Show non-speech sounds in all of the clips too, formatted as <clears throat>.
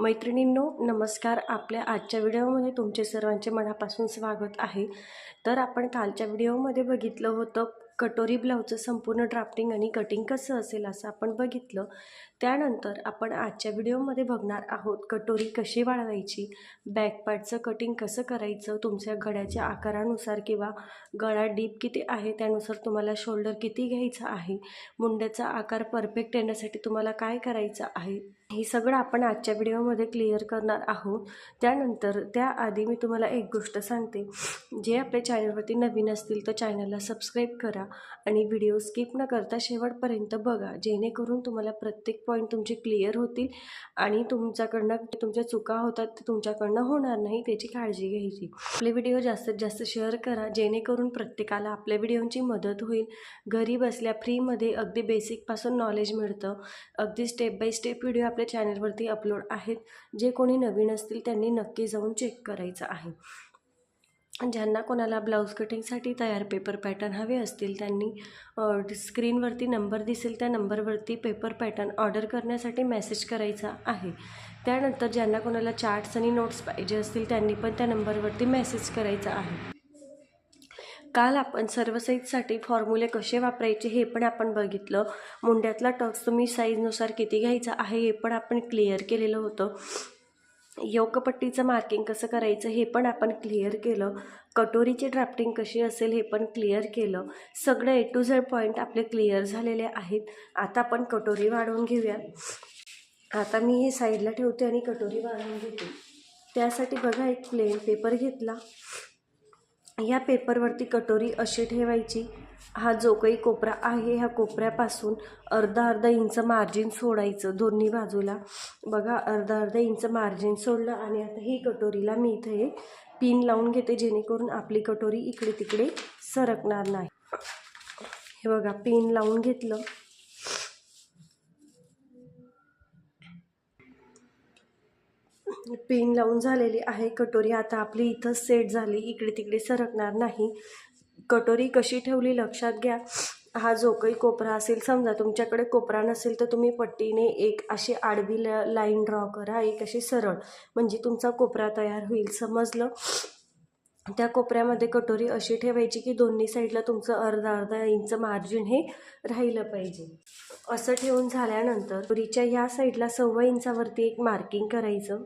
मैत्रिणींनो नमस्कार. आपल्या आजच्या व्हिडिओमध्ये तुमचे सर्वांचे मनापासून स्वागत आहे. तर आपण कालच्या व्हिडिओमध्ये बघितलं होतं कटोरी ब्लाऊजचं संपूर्ण ड्राफ्टिंग आणि कटिंग कसं असेल असं आपण बघितलं. त्यानंतर आपण आजच्या व्हिडिओमध्ये बघणार आहोत कटोरी कशी वाळवायची बॅक पार्टचं कटिंग कसं करायचं तुमच्या गळ्याच्या आकारानुसार किंवा गळा डीप किती आहे त्यानुसार तुम्हाला शोल्डर किती घ्यायचं आहे मुंड्याचा आकार परफेक्ट येण्यासाठी तुम्हाला काय करायचं आहे हे सगळं आपण आजच्या व्हिडिओमध्ये क्लिअर करणार आहोत. त्यानंतर त्याआधी मी तुम्हाला एक गोष्ट सांगते. जे आपल्या चॅनलवरती नवीन असतील तर चॅनलला सबस्क्राईब करा आणि व्हिडिओ स्किप न करता शेवटपर्यंत बघा जेणेकरून तुम्हाला प्रत्येक पॉईंट तुमचे क्लिअर होतील आणि तुमच्याकडनं तुमच्या चुका होतात ते तुमच्याकडनं होणार नाही त्याची काळजी घ्यायची. आपले व्हिडिओ जास्तीत जास्त शेअर करा जेणेकरून प्रत्येकाला आपल्या व्हिडिओची मदत होईल. घरी बसल्या फ्रीमध्ये अगदी बेसिकपासून नॉलेज मिळतं. अगदी स्टेप बाय स्टेप व्हिडिओ आपल्या चॅनलवरती अपलोड आहेत. जे कोणी नवीन असतील त्यांनी नक्की जाऊन चेक करायचं आहे. ज्यांना कोणाला ब्लाऊज कटिंगसाठी तयार पेपर पॅटर्न हवे असतील त्यांनी स्क्रीनवरती नंबर दिसेल त्या नंबरवरती पेपर पॅटर्न ऑर्डर करण्यासाठी मेसेज करायचा आहे. त्यानंतर ज्यांना कोणाला चार्ट्स आणि नोट्स पाहिजे असतील त्यांनी पण त्या नंबरवरती मेसेज करायचा आहे. काल आपण सर्व साईजसाठी फॉर्म्युले कसे वापरायचे हे पण आपण बघितलं. मुंड्यातला टक्स तुम्ही साईजनुसार किती घ्यायचा आहे हे पण आपण क्लिअर केलेलं होतं. योगपट्टीचं मार्किंग कसं करायचं हे पण आपण क्लिअर केलं. कटोरीची ड्राफ्टिंग कशी असेल हे पण क्लिअर केलं. सगळे ए टू झेड पॉईंट आपले क्लिअर झालेले आहेत. आता आपण कटोरी वाढवून घेऊया. आता मी हे साईडला ठेवते आणि कटोरी वाढवून घेते. त्यासाठी बघा एक प्लेन पेपर घेतला. ह्या पेपरवरती कटोरी अशी ठेवायची. हा जो काही कोपरा आहे ह्या कोपऱ्यापासून अर्धा अर्धा इंच मार्जिन सोडायचं दोन्ही बाजूला. बघा अर्धा अर्धा इंच मार्जिन सोडलं आणि आता ही कटोरीला मी इथे पिन लावून घेते जेणेकरून आपली कटोरी इकडे तिकडे सरकणार नाही. हे बघा पिन लावून घेतलं. पिन लावून झालेली आहे. कटोरी आता आपली इथं सेट झाली. इकडे तिकडे सरकणार नाही. कटोरी कशी ठेवली लक्षात घ्या. हा जो काही कोपरा असेल समजा तुमच्याकडे कोपरा नसेल तर तुम्ही पट्टीने एक अशी आडवी ल लाईन ड्रॉ करा. एक अशी सरळ म्हणजे तुमचा कोपरा तयार होईल. समजलं? त्या कोपऱ्यामध्ये कटोरी अशी ठेवायची की दोन्ही साईडला तुमचं अर्धा अर्धा इंच मार्जिन हे राहिलं पाहिजे. असं ठेवून झाल्यानंतर कटोरीच्या या साईडला सव्वा इंचावरती एक मार्किंग करायचं.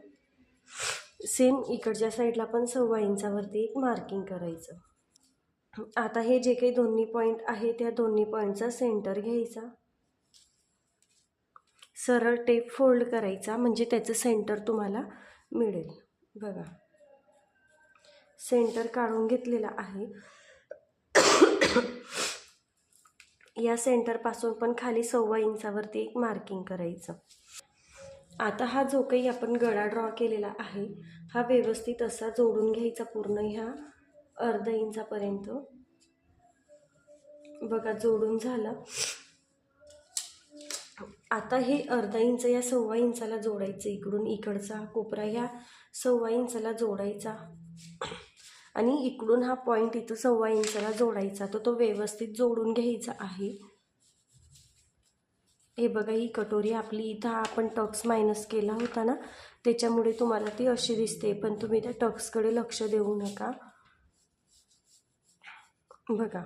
सेम इकडच्या साईडला पण सव्वा इंचावरती एक मार्किंग करायचं. आता हे जे काही दोन्ही पॉईंट आहे त्या दोन्ही पॉईंटचा सेंटर घ्यायचा. सरळ टेप फोल्ड करायचा म्हणजे त्याचं सेंटर तुम्हाला मिळेल. बघा. सेंटर काढून घेतलेला आहे. या सेंटरपासून पण खाली सव्वा इंचावरती एक मार्किंग करायचं. आता हा जो काही आपण गळा ड्रॉ केलेला आहे हा व्यवस्थित असा जोडून घ्यायचा पूर्ण ह्या अर्धा इंचापर्यंत. बघा जोडून झाला. आता हे अर्धा इंच या सव्वा इंचाला जोडायचं इकडून इकडचा कोपरा ह्या सव्वा इंचाला जोडायचा. आणि इकडून हा पॉईंट इथं सव्वा इंचाला जोडायचा तर तो व्यवस्थित जोडून घ्यायचा आहे. हे बघा ही कटोरी आपली इथं आपण टक्स मायनस केला होता ना त्याच्यामुळे तुम्हाला ती अशी दिसते. पण तुम्ही त्या टक्सकडे लक्ष देऊ नका. बघा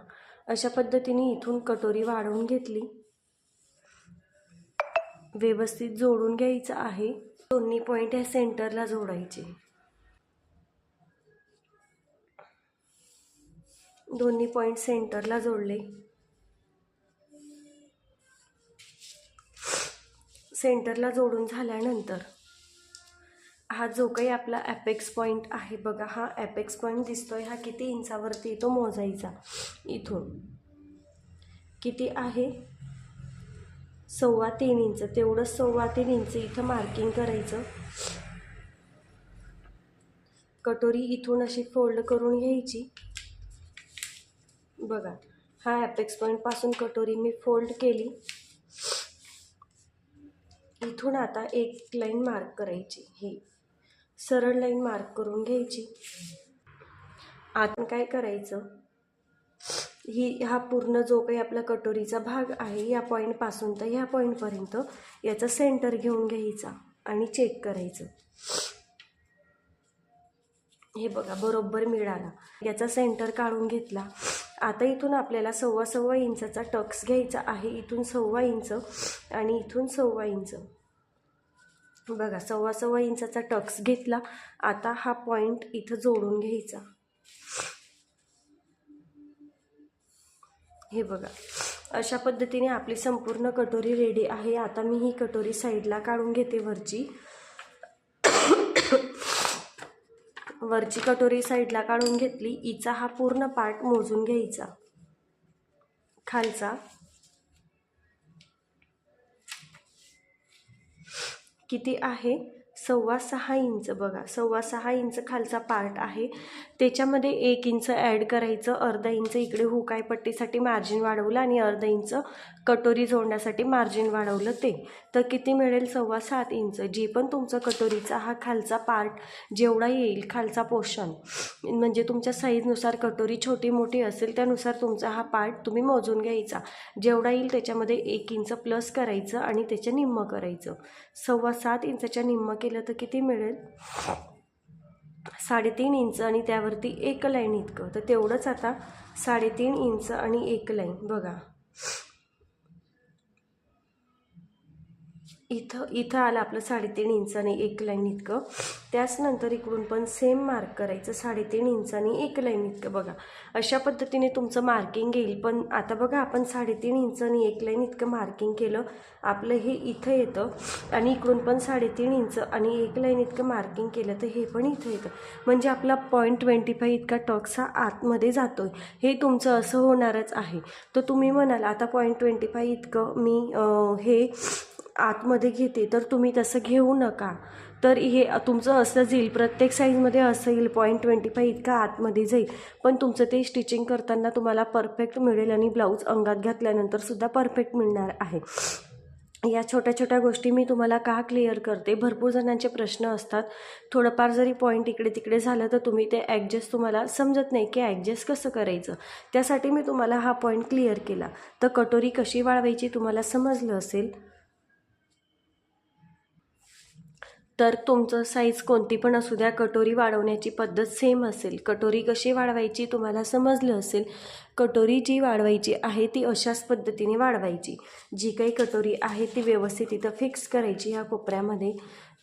अशा पद्धतीने इथून कटोरी वाढवून घेतली. व्यवस्थित जोडून घ्यायचं आहे. दोन्ही पॉईंट ह्या सेंटरला जोडायचे. दोन्ही पॉईंट सेंटरला जोडले. सेंटरला जोडून झाल्यानंतर हा जो काही आपला ॲपेक्स पॉईंट आहे बघा हा ॲपेक्स पॉईंट दिसतोय. हा किती इंचावरती तो मोजायचा इथून. किती आहे? सव्वा तीन इंच. तेवढं सव्वा तीन इंच इथं मार्किंग करायचं. कटोरी इथून अशी फोल्ड करून घ्यायची. बघा हा ॲपेक्स पॉईंटपासून कटोरी मी फोल्ड केली. इथून आता एक लाईन मार्क करायची. ही सरळ लाईन मार्क करून घ्यायची. आता काय करायचं? ही हा पूर्ण जो काही आपला कटोरीचा भाग आहे या पॉईंटपासून तर ह्या पॉईंटपर्यंत याचा सेंटर घेऊन घ्यायचा आणि चेक करायचं. हे बघा बरोबर मिळाला. याचा सेंटर काढून घेतला. आता इथून आपल्याला सव्वा सव्वा इंचाचा टक्स घ्यायचा आहे. इथून सव्वा इंच आणि इथून सव्वा इंच. बघा सव्वा सव्वा इंचाचा टक्स घेतला. आता हा पॉईंट इथं जोडून घ्यायचा. हे बघा अशा पद्धतीने आपली संपूर्ण कटोरी रेडी आहे. आता मी ही कटोरी साईडला काढून घेते वरची. वरची कटोरी साईडला काढून घेतली. इचा हा पूर्ण पार्ट मोजून घ्यायचा. खालचा. किती आहे? सव्वा सहा इंच बघा. सव्वा सहा इंच खालचा पार्ट आहे. त्याच्यामध्ये एक इंच ॲड करायचं अर्धा इंच इकडे हुकाय पट्टीसाठी मार्जिन वाढवलं आणि अर्धा इंच कटोरी जोडण्यासाठी मार्जिन वाढवलं ते. तर किती मिळेल? सव्वा सात इंच. जी पण तुमचं कटोरीचा हा खालचा पार्ट जेवढा येईल खालचा पोषण म्हणजे तुमच्या साईजनुसार कटोरी छोटी मोठी असेल त्यानुसार तुमचा हा पार्ट तुम्ही मोजून घ्यायचा. जेवढा येईल त्याच्यामध्ये एक इंच प्लस करायचं आणि त्याच्या निम्म करायचं. सव्वा सात इंचाच्या निम्म केलं तर किती मिळेल? साडेतीन इंच आणि त्यावरती एक लाईन इतकं. तर तेवढंच आता साडेतीन इंच आणि एक लाईन. बघा. इथं इथं आलं आपलं साडेतीन इंचाने एक लाईन इतकं. त्याचनंतर इकडून पण सेम मार्क करायचं साडेतीन इंचाने एक लाईन इतकं बघा. अशा पद्धतीने तुमचं मार्किंग येईल पण आता बघा आपण साडेतीन इंचाने एक लाईन इतकं मार्किंग केलं आपलं हे इथं येतं आणि इकडून पण साडेतीन इंच आणि एक लाईन इतकं मार्किंग केलं तर हे पण इथं येतं. म्हणजे आपला पॉईंट ट्वेंटी फाय इतका टॉक्स हा आतमध्ये जातो हे तुमचं असं होणारच आहे. तर तुम्ही म्हणाल आता पॉईंट ट्वेंटी फाय इतकं मी हे आतमध्ये घेते तर तुम्ही तसं घेऊ नका. तर हे तुमचं असं जाईल प्रत्येक साईजमध्ये असं येईल पॉईंट ट्वेंटी फाय इतका आतमध्ये जाईल. पण तुमचं ते स्टिचिंग करताना तुम्हाला परफेक्ट मिळेल आणि ब्लाऊज अंगात घातल्यानंतर सुद्धा परफेक्ट मिळणार आहे. या छोट्या छोट्या गोष्टी मी तुम्हाला का क्लिअर करते? भरपूर जणांचे प्रश्न असतात. थोडंफार जरी पॉईंट इकडे तिकडे झालं तर तुम्ही ते ॲडजस्ट तुम्हाला समजत नाही की ॲडजस्ट कसं करायचं. त्यासाठी मी तुम्हाला हा पॉईंट क्लिअर केला. तर कटोरी कशी वाळवायची तुम्हाला समजलं असेल? तर तुमचं साईज कोणती पण असू द्या कटोरी वाढवण्याची पद्धत सेम असेल. कटोरी कशी वाढवायची तुम्हाला समजलं असेल. कटोरी जी वाढवायची आहे ती अशाच पद्धतीने वाढवायची. जी काही कटोरी आहे ती व्यवस्थित तिथं फिक्स करायची ह्या कोपऱ्यामध्ये.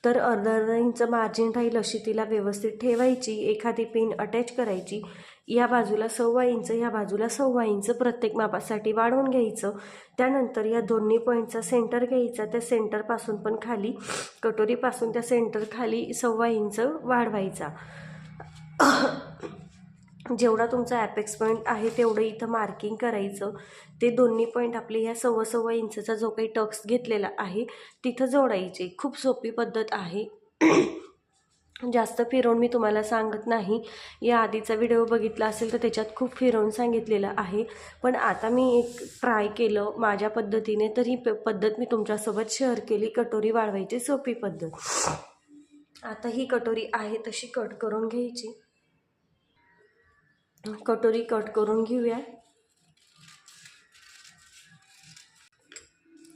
तर अर्धा अर्धा इंच मार्जिन राहील अशी तिला व्यवस्थित ठेवायची. एखादी पिन अटॅच करायची. या बाजूला सव्वा इंच या बाजूला सव्वा इंच प्रत्येक मापासाठी वाढवून घ्यायचं. त्यानंतर या दोन्ही पॉईंटचा सेंटर घ्यायचा. त्या सेंटरपासून पण खाली कटोरीपासून त्या सेंटर खाली सव्वा इंच वाढवायचा. जेवढा तुमचा ॲपेक्स पॉईंट आहे तेवढं इथं मार्किंग करायचं. ते दोन्ही पॉईंट आपले ह्या सव्वा सव्वा इंचचा जो काही टक्स घेतलेला आहे तिथं जोडायचे. खूप सोपी पद्धत आहे. जास्त फिरवून मी तुम्हाला सांगत नाही. या आधीचा व्हिडिओ बघितला असेल तर त्याच्यात खूप फिरवून सांगितलेलं आहे. पण आता मी एक ट्राय केलं माझ्या पद्धतीने तर ही प पद्धत मी तुमच्यासोबत शेअर केली कटोरी वाढवायची सोपी पद्धत. आता ही कटोरी आहे तशी कट करून घ्यायची. कटोरी कट करून घेऊया.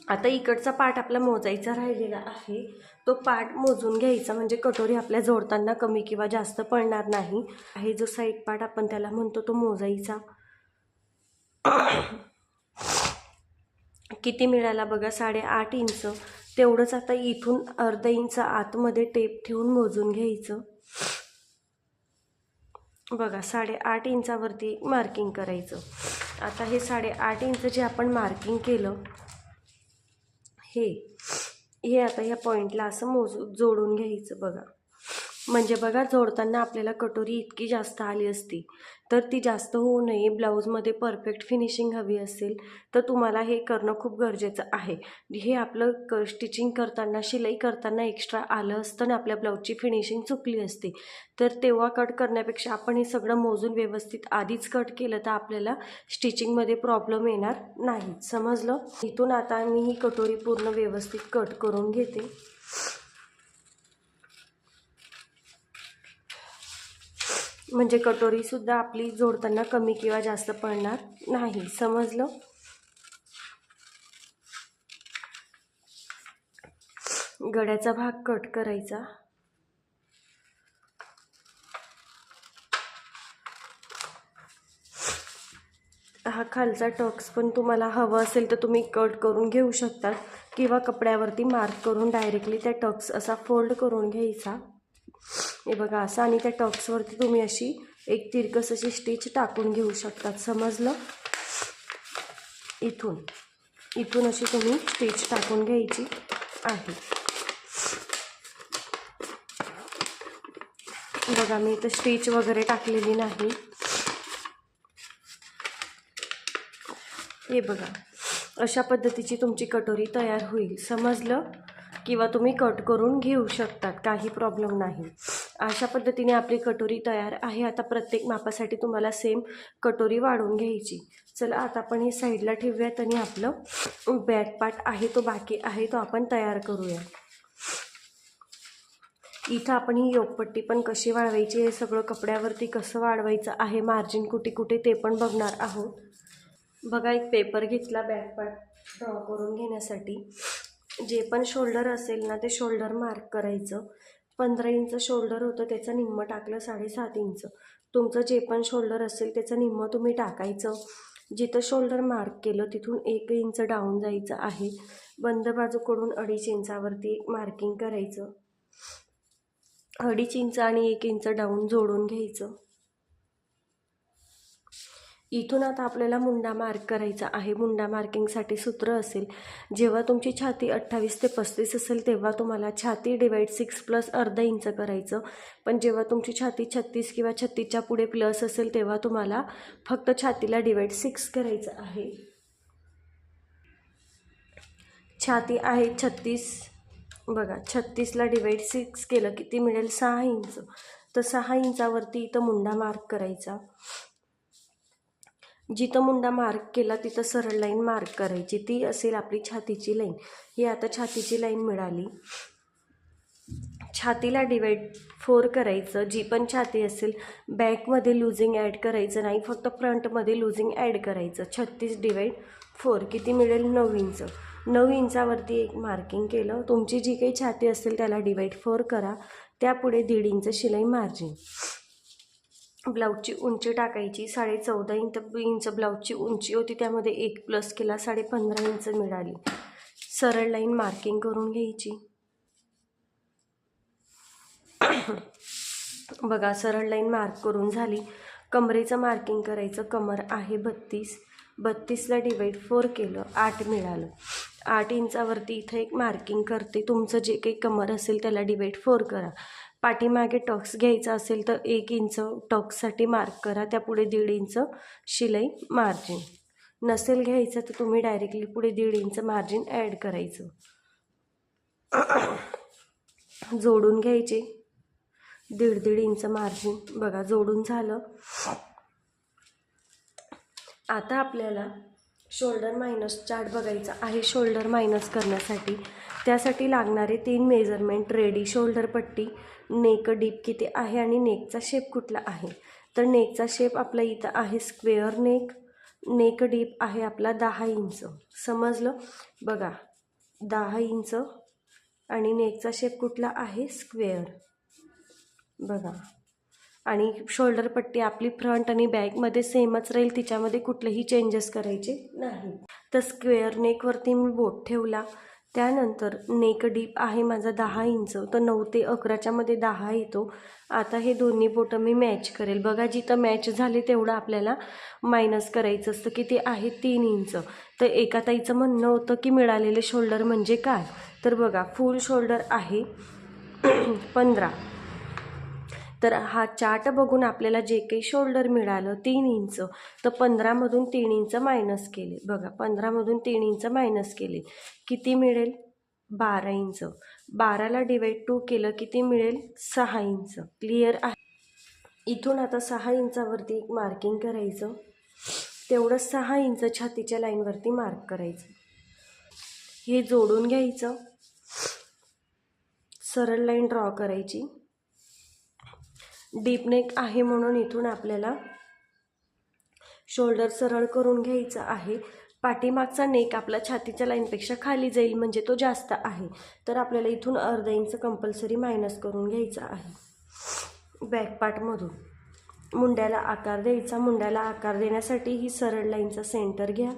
आता इकडचा पार्ट आपला मोजायचा राहिलेला आहे. तो पार्ट मोजून घ्यायचा म्हणजे कटोरी आपल्या जोडताना कमी किंवा जास्त पडणार नाही. आहे जो साईड पाट आपण त्याला म्हणतो तो मोजायचा. <coughs> किती मिळाला बघा? साडेआठ इंच. तेवढंच आता इथून अर्धा इंच आतमध्ये टेप ठेवून मोजून घ्यायचं. बघा साडेआठ इंचावरती मार्किंग करायचं. आता हे साडेआठ इंच जे आपण मार्किंग केलं हे. हे आता ह्या पॉईंटला असं मोजू जोडून घ्यायचं बघा. म्हणजे बघा जोडताना आपल्याला कटोरी इतकी जास्त आली असती तर ती जास्त होऊ नये. ब्लाऊजमध्ये परफेक्ट फिनिशिंग हवी असेल तर तुम्हाला हे करणं खूप गरजेचं आहे. हे आपलं क स्टिचिंग करताना शिलाई करताना एक्स्ट्रा आलं असतं आणि आपल्या ब्लाऊजची फिनिशिंग चुकली असते. तर तेव्हा कट करण्यापेक्षा आपण हे सगळं मोजून व्यवस्थित आधीच कट केलं तर आपल्याला स्टिचिंगमध्ये प्रॉब्लेम येणार नाही. समजलं? इथून आता मी ही कटोरी पूर्ण व्यवस्थित कट करून घेते. म्हणजे कटोरीसुद्धा आपली जोडताना कमी किंवा जास्त पडणार नाही. समजलं? गड्याचा भाग कट करायचा. हा खालचा टक्स पण तुम्हाला हवं असेल तर तुम्ही कट करून घेऊ शकता किंवा कपड्यावरती मार्क करून डायरेक्टली त्या टक्स असा फोल्ड करून घ्यायचा. हे बघा असं आणि त्या टक्सवरती तुम्ही अशी एक तिरकस अशी स्टिच टाकून घेऊ शकतात. समजलं? इथून. इथून अशी तुम्ही स्टिच टाकून घ्यायची आहे. बघा मी इथं स्टिच वगैरे टाकलेली नाही. हे बघा अशा पद्धतीची तुमची कटोरी तयार होईल. समजलं? किंवा तुम्ही कट करून घेऊ शकतात. काही प्रॉब्लेम नाही. अशा पद्धतीने आपली कटोरी तयार आहे. आता प्रत्येक मापासाठी तुम्हाला सेम कटोरी वाढवून घ्यायची. चला आता आपण हे साईडला ठेवूयात आणि आपलं बॅक पार्ट आहे तो बाकी आहे तो आपण तयार करूया. इथं आपण ही योगपट्टी पण कशी वाढवायची हे सगळं कपड्यावरती कसं वाढवायचं आहे मार्जिन कुठे कुठे ते पण बघणार आहोत. बघा एक पेपर घेतला बॅक पार्ट ड्रॉ करून घेण्यासाठी. जे पण शोल्डर असेल ना ते शोल्डर मार्क करायचं. पंधरा इंच शोल्डर होतं त्याचं निम्मं टाकलं साडेसात इंच. तुमचं जे पण शोल्डर असेल त्याचं निम्मं तुम्ही टाकायचं. जिथं शोल्डर मार्क केलं तिथून एक इंच डाऊन जायचं आहे. बंद बाजूकडून अडीच इंचावरती एक मार्किंग करायचं. अडीच इंच आणि एक इंच डाऊन जोडून घ्यायचं. इथून आता आपल्याला मुंडा मार्क करायचा आहे. मुंडा मार्किंगसाठी सूत्र असेल. जेव्हा तुमची छाती अठ्ठावीस ते पस्तीस असेल तेव्हा तुम्हाला छाती डिवाईड सिक्स प्लस अर्धा इंच करायचं. पण जेव्हा तुमची छाती छत्तीस किंवा छत्तीसच्या पुढे प्लस असेल तेव्हा तुम्हाला फक्त छातीला डिवाईड सिक्स करायचं आहे. छाती आहे छत्तीस. बघा छत्तीसला डिवाईड सिक्स केलं किती मिळेल? सहा इंच तर सहा इंचावरती इथं मुंडा मार्क करायचा. जिथं मुंडा मार्क केला तिथं सरळ लाईन मार्क करायची. ती असेल आपली छातीची लाईन. ही आता छातीची लाईन मिळाली. छातीला डिवाईड फोर करायचं. जी पण छाती असेल बॅकमध्ये लुझिंग ॲड करायचं नाही. फक्त फ्रंटमध्ये लुझिंग ॲड करायचं. छत्तीस डिवाइड फोर किती मिळेल? नऊ इंच. नऊ इंचावरती एक मार्किंग केलं. तुमची जी काही छाती असेल त्याला डिवाइड फोर करा. त्यापुढे दीड इंच शिलाई मार्जिन ब्लाऊजची उंची टाकायची साडे चौदा इंच इंच ब्लाऊजची उंची होती त्यामध्ये एक प्लस केला साडे पंधरा इंच मिळाली. सरळ लाईन मार्किंग करून घ्यायची. <coughs> बघा सरळ लाईन मार्क करून झाली. कमरेचं मार्किंग करायचं कमर आहे बत्तीस. बत्तीसला डिवाईड फोर केलं आठ मिळालं. आठ इंचावरती इथं एक मार्किंग करते. तुमचं जे काही कमर असेल त्याला डिवाईड फोर करा. पाठीमागे टक्स घ्यायचा असेल तर एक इंच टक्ससाठी मार्क करा. त्यापुढे दीड इंच शिलाई मार्जिन नसेल घ्यायचं तर तुम्ही डायरेक्टली पुढे दीड इंच मार्जिन ॲड करायचं. <coughs> जोडून घ्यायचे. दीड दीड इंच मार्जिन बघा जोडून झालं. आता आपल्याला शोल्डर मायनस चार्ट बघायचा आहे. शोल्डर मायनस करण्यासाठी त्यासाठी लागणारे तीन मेजरमेंट रेडी शोल्डर पट्टी नेक डीप किती आहे आणि नेकचा शेप कुठला आहे? तर नेकचा शेप आपला इथं आहे स्क्वेअर नेक नेक डीप आहे आपला दहा इंच. समजलं? बघा दहा इंच आणि नेकचा शेप कुठला आहे? स्क्वेअर बघा. आणि शोल्डर पट्टी आपली फ्रंट आणि बॅकमध्ये सेमच राहील तिच्यामध्ये कुठलेही चेंजेस करायचे नाही. तर स्क्वेअर नेकवरती मी बोट ठेवला. त्यानंतर नेक डीप आहे माझा दहा इंच तर नऊ ते अकराच्यामध्ये दहा येतो. आता हे दोन्ही बोटं मी मॅच करेल. बघा जिथं मॅच झाले तेवढं आपल्याला मायनस करायचं असतं की ते आहे तीन इंच. तर एका ताईचं म्हणणं होतं की मिळालेले शोल्डर म्हणजे काय? तर बघा फुल शोल्डर आहे <clears throat> पंधरा. तर हा चार्ट बघून आपल्याला जे काही शोल्डर मिळालं तीन इंच तर पंधरामधून तीन इंच मायनस केले. बघा पंधरामधून तीन इंच मायनस केले. किती मिळेल? बारा इंच. बाराला डिवाईड टू केलं किती मिळेल? सहा इंच. क्लिअर आहे? इथून आता सहा इंचावरती एक मार्किंग करायचं. तेवढं सहा इंच छातीच्या लाईनवरती मार्क करायचं. हे जोडून घ्यायचं. सरळ लाईन ड्रॉ करायची. डीप नेक आहे म्हणून इथून आपल्याला शोल्डर सरळ करून घ्यायचं आहे. पाठीमागचा नेक आपला छातीच्या लाईनपेक्षा खाली जाईल म्हणजे तो जास्त आहे. तर आपल्याला इथून अर्धा इंच कंपल्सरी मायनस करून घ्यायचा आहे. बॅक पार्टमधून मुंड्याला आकार द्यायचा. मुंड्याला आकार देण्यासाठी ही सरळ लाईनचा सेंटर घ्या.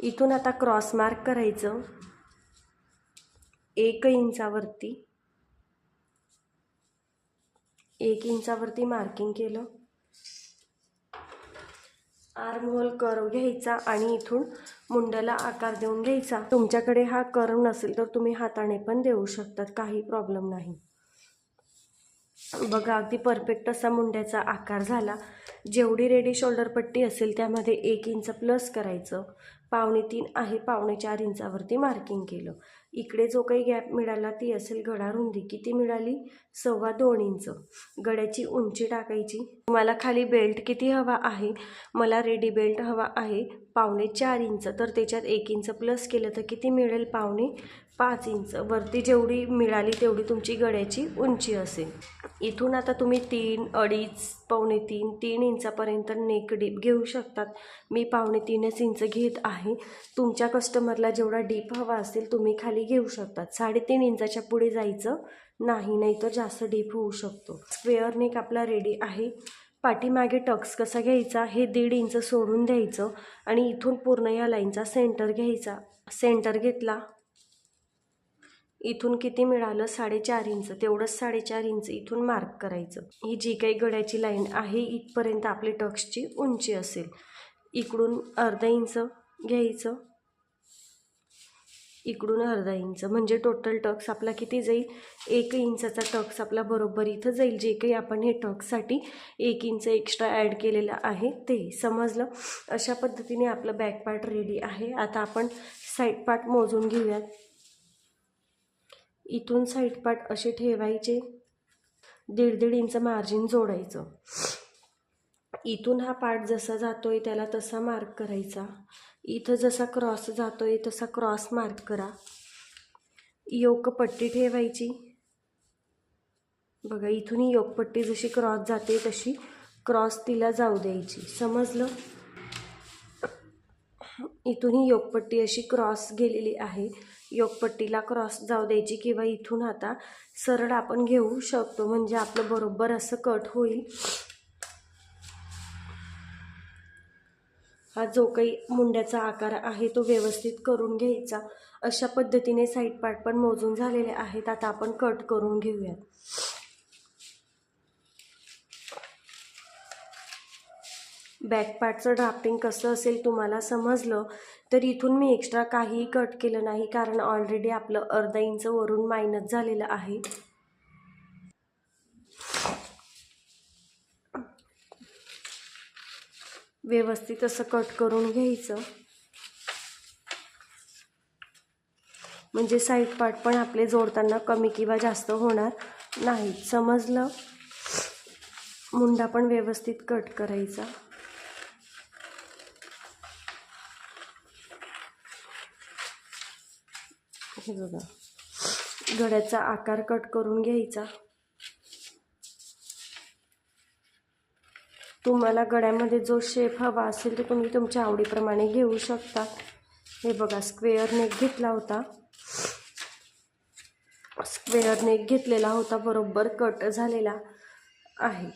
इथून आता क्रॉस मार्क करायचं. एक इंचावरती एक इंचावरती मार्किंग केलं. आर्म होल कर्व घ्यायचा आणि इथून मुंड्याला आकार देऊन घ्यायचा. तुमच्याकडे हा कर्व नसेल तर तुम्ही हाताने पण देऊ शकतात काही प्रॉब्लेम नाही. बघा अगदी परफेक्ट असा मुंड्याचा आकार झाला. जेवढी रेडी शोल्डर पट्टी असेल त्यामध्ये एक इंच प्लस करायचं. पावणे तीन आहे पावणे चार इंचावरती मार्किंग केलं. इकडे जो काही गॅप मिळाला ती असेल गडा रुंदी. किती मिळाली? सव्वा दोन इंच. गड्याची उंची टाकायची. मला खाली बेल्ट किती हवा आहे? मला रेडी बेल्ट हवा आहे पावणे चार इंच. तर त्याच्यात एक इंच प्लस केलं तर किती मिळेल? पावणे पाच इंच. वरती जेवढी मिळाली तेवढी तुमची गड्याची उंची असेल. इथून आता तुम्ही तीन अडीच पावणे तीन तीन इंचापर्यंत नेक डीप घेऊ शकतात. मी पावणे तीनच इंच घेत आहे. तुमच्या कस्टमरला जेवढा डीप हवा असेल तुम्ही खाली घेऊ शकतात. साडेतीन इंचाच्या पुढे जायचं नाही नाही तर जास्त डीप होऊ शकतो. स्क्वेअर नेक आपला रेडी आहे. पाठीमागे टक्स कसा घ्यायचा हे दीड इंच सोडून द्यायचं आणि इथून पूर्ण या लाईनचा सेंटर घ्यायचा. सेंटर घेतला. इथून किती मिळालं? साडेचार इंच. तेवढंच साडेचार इंच इथून मार्क करायचं. ही जी काही गड्याची लाईन आहे इथपर्यंत आपली टक्सची उंची असेल. इकडून अर्धा इंच घ्यायचं. इकडून अर्धा इंच. म्हणजे टोटल टक्स आपला किती जाईल? एक इंचाचा टक्स आपला बरोबर इथं जाईल. जे काही आपण हे टक्ससाठी एक इंच एक्स्ट्रा ॲड केलेलं आहे ते. समजलं? अशा पद्धतीने आपलं बॅक पार्ट रेडी आहे. आता आपण साईड पार्ट मोजून घेऊयात. इथून साईडपाट असे ठेवायचे. दीड दीड इंच मार्जिन जोडायचं. इथून हा पार्ट जसा जातोय त्याला तसा मार्क करायचा. इथं जसा क्रॉस जातोय तसा क्रॉस मार्क करा. योगपट्टी ठेवायची. बघा इथून ही योकपट्टी जशी क्रॉस जाते तशी क्रॉस तिला जाऊ द्यायची. समजलं? इथून ही योगपट्टी अशी क्रॉस गेलेली आहे. योगपट्टीला क्रॉस जाऊ द्यायची किंवा इथून आता सरळ आपण घेऊ शकतो. म्हणजे आपलं बरोबर असं कट होईल. हा जो काही मुंड्याचा आकार आहे तो व्यवस्थित करून घ्यायचा. अशा पद्धतीने साईड पार्ट पण मोजून झालेले आहेत. आता आपण कट करून घेऊयात. बॅक पार्टचं ड्राफ्टिंग कसं असेल तुम्हाला समजलं. तर इथून मी एक्स्ट्रा काहीही कट केलं नाही कारण ऑलरेडी आपलं अर्धा इंच वरून मायनस झालेलं आहे. व्यवस्थित असं कट करून घ्यायचं. म्हणजे साईड पार्ट पण आपले जोडताना कमी किंवा जास्त होणार नाही समजलं? मुंडा पण व्यवस्थित कट करायचा. हे बघा. गड्याचा आकार कट करून घ्यायचा. तुम्हाला गड्यामध्ये जो शेप हवा असेल तो तुम्ही तुमच्या आवडीप्रमाणे घेऊ शकता. हे बघा स्क्वेअर नेक घेतला होता. स्क्वेअर नेक घेतलेला होता बरोबर कट झालेला आहे.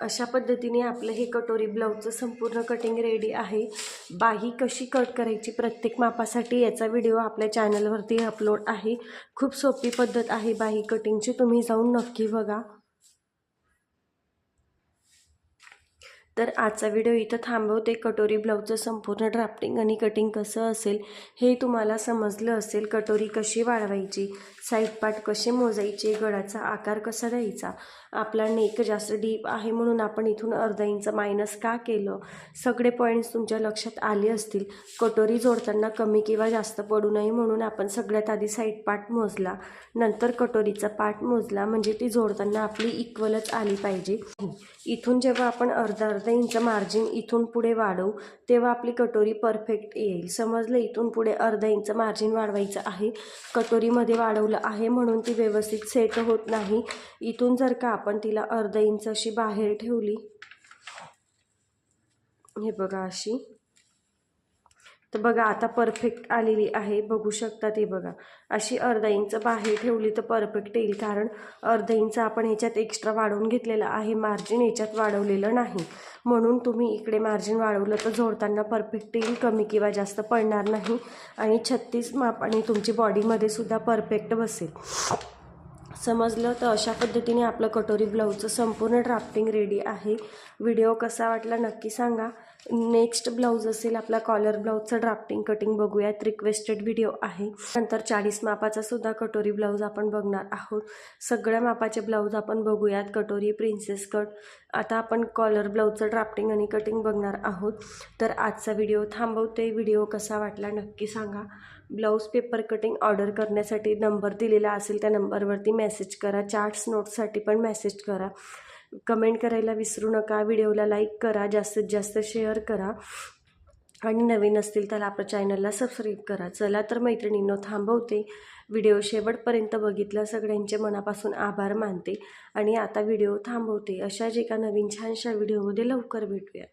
अशा पद्धतीने आपलं हे कटोरी ब्लाऊजचं संपूर्ण कटिंग रेडी आहे. बाही कशी कट करायची प्रत्येक मापासाठी याचा व्हिडिओ आपल्या चॅनलवरती अपलोड आहे. खूप सोपी पद्धत आहे बाही कटिंगची तुम्ही जाऊन नक्की बघा. तर आजचा व्हिडिओ इथं थांबवते. कटोरी ब्लाऊजचं संपूर्ण ड्राफ्टिंग आणि कटिंग कसं असेल हे तुम्हाला समजलं असेल. कटोरी कशी वाढवायची साईड पार्ट कसे मोजायचे गळाचा आकार कसा द्यायचा आपला नेक जास्त डीप आहे म्हणून आपण इथून अर्धा इंच मायनस का केलं? सगळे पॉईंट्स तुमच्या लक्षात आले असतील. कटोरी जोडताना कमी किंवा जास्त पडू नये म्हणून आपण सगळ्यात आधी साईड पार्ट मोजला. नंतर कटोरीचा पार्ट मोजला. म्हणजे ती जोडताना आपली इक्वलच आली पाहिजे. इथून जेव्हा आपण अर्धा अर्धा इंच मार्जिन इथून पुढे वाढवू तेव्हा आपली कटोरी परफेक्ट येईल. समजलं? इथून पुढे अर्धा इंच मार्जिन वाढवायचं आहे. कटोरीमध्ये वाढवलं आहे म्हणून ती व्यवस्थित सेट होत नाही. इथून जर का आपण तिला अर्धा इंच अशी बाहेर ठेवली. हे बघा अशी. तर बघा आता परफेक्ट आलेली आहे. बघू शकता ते बघा. अशी अर्धा इंच बाहेर ठेवली तर परफेक्ट येईल कारण अर्धा इंच आपण ह्याच्यात एक्स्ट्रा वाढवून घेतलेलं आहे. मार्जिन ह्याच्यात वाढवलेलं नाही. म्हणून तुम्ही इकडे मार्जिन वाढवलं तर जोडताना परफेक्ट येईल कमी किंवा जास्त पडणार नाही. आणि छत्तीस मापाने तुमची बॉडीमध्ये सुद्धा परफेक्ट बसेल. समजलं तर अशा पद्धतीने आपलं कटोरी ब्लाऊजचं संपूर्ण ड्राफ्टिंग रेडी आहे. व्हिडिओ कसा वाटला नक्की सांगा. नेक्स्ट ब्लाऊज असेल आपला कॉलर ब्लाऊजचं ड्राफ्टिंग कटिंग बघूयात. रिक्वेस्टेड व्हिडिओ आहे. नंतर चाळीस मापाचा सुद्धा कटोरी ब्लाऊज आपण बघणार आहोत. सगळ्या मापाचे ब्लाऊज आपण बघूयात. कटोरी प्रिन्सेस कट आता आपण कॉलर ब्लाऊजचं ड्राफ्टिंग आणि कटिंग बघणार आहोत. तर आजचा व्हिडिओ थांबवते. व्हिडिओ कसा वाटला नक्की सांगा. ब्लाऊज पेपर कटिंग ऑर्डर करण्यासाठी नंबर दिलेला असेल त्या नंबरवरती मेसेज करा. चार्ट्स नोट्ससाठी पण मेसेज करा. कमेंट करायला विसरू नका व्हिडिओला लाईक करा जास्तीत जास्त शेअर करा. आणि नवीन असतील तर आपल्या चॅनलला सबस्क्राईब करा. चला तर मैत्रिणींनो थांबवते. व्हिडिओ शेवटपर्यंत बघितलं सगळ्यांचे मनापासून आभार मानते. आणि आता व्हिडिओ थांबवते. अशाच एका नवीन छानशा व्हिडिओमध्ये लवकर भेटूया